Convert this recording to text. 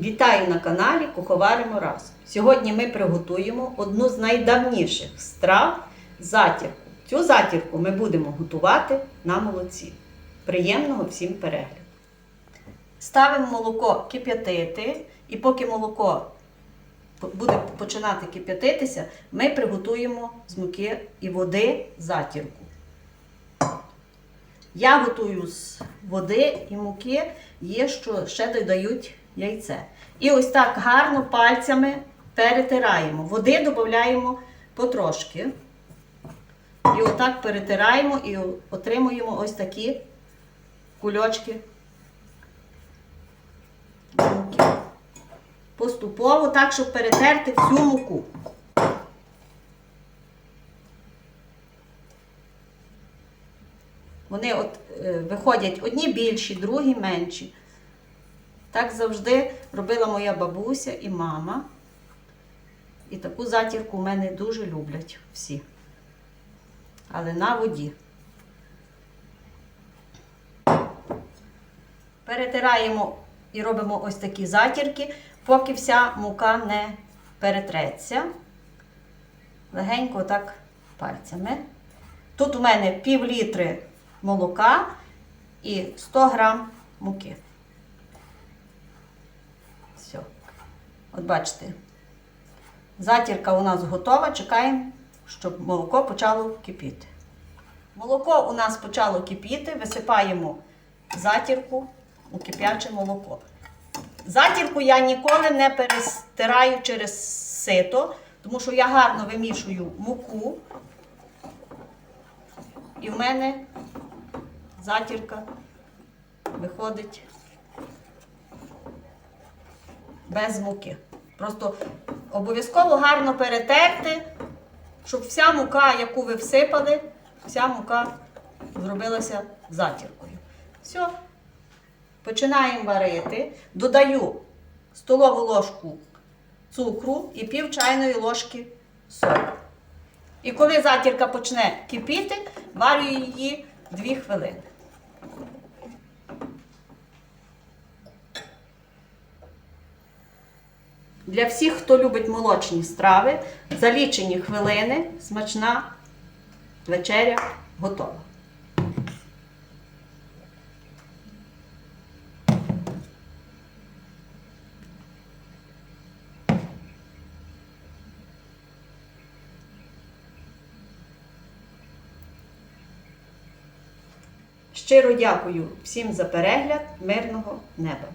Вітаю на каналі Куховаримо разом. Сьогодні ми приготуємо одну з найдавніших страв затірку. Цю затірку ми будемо готувати на молоці. Приємного всім перегляду. Ставимо молоко кип'ятити, і поки молоко буде починати кип'ятитися, ми приготуємо з муки і води затірку. Я готую з води і муки, є, що ще додають яйце. І ось так гарно пальцями перетираємо. Води додаємо потрошки. І отак перетираємо і отримуємо ось такі кульочки. Поступово так, щоб перетерти всю муку. Вони от, е, виходять одні більші, другі менші. Так завжди робила моя бабуся і мама. І таку затірку в мене дуже люблять всі. Але на воді. Перетираємо і робимо ось такі затірки, поки вся мука не перетреться. Легенько так пальцями. Тут у мене пів літри молока і 100 грам муки. Все. От бачите, затірка у нас готова. Чекаємо, щоб молоко почало кипіти. Молоко у нас почало кипіти, висипаємо затірку у кип'яче молоко. Затірку я ніколи не перестираю через сито, тому що я гарно вимішую муку. І в мене затірка виходить без муки. Просто обов'язково гарно перетерти, щоб вся мука, яку ви всипали, вся мука зробилася затіркою. Все. Починаємо варити. Додаю столову ложку цукру і пів чайної ложки солі. І коли затірка почне кипіти, варю її 2 хвилини. Для всіх, хто любить молочні страви, за лічені хвилини смачна вечеря готова. Щиро дякую всім за перегляд, мирного неба!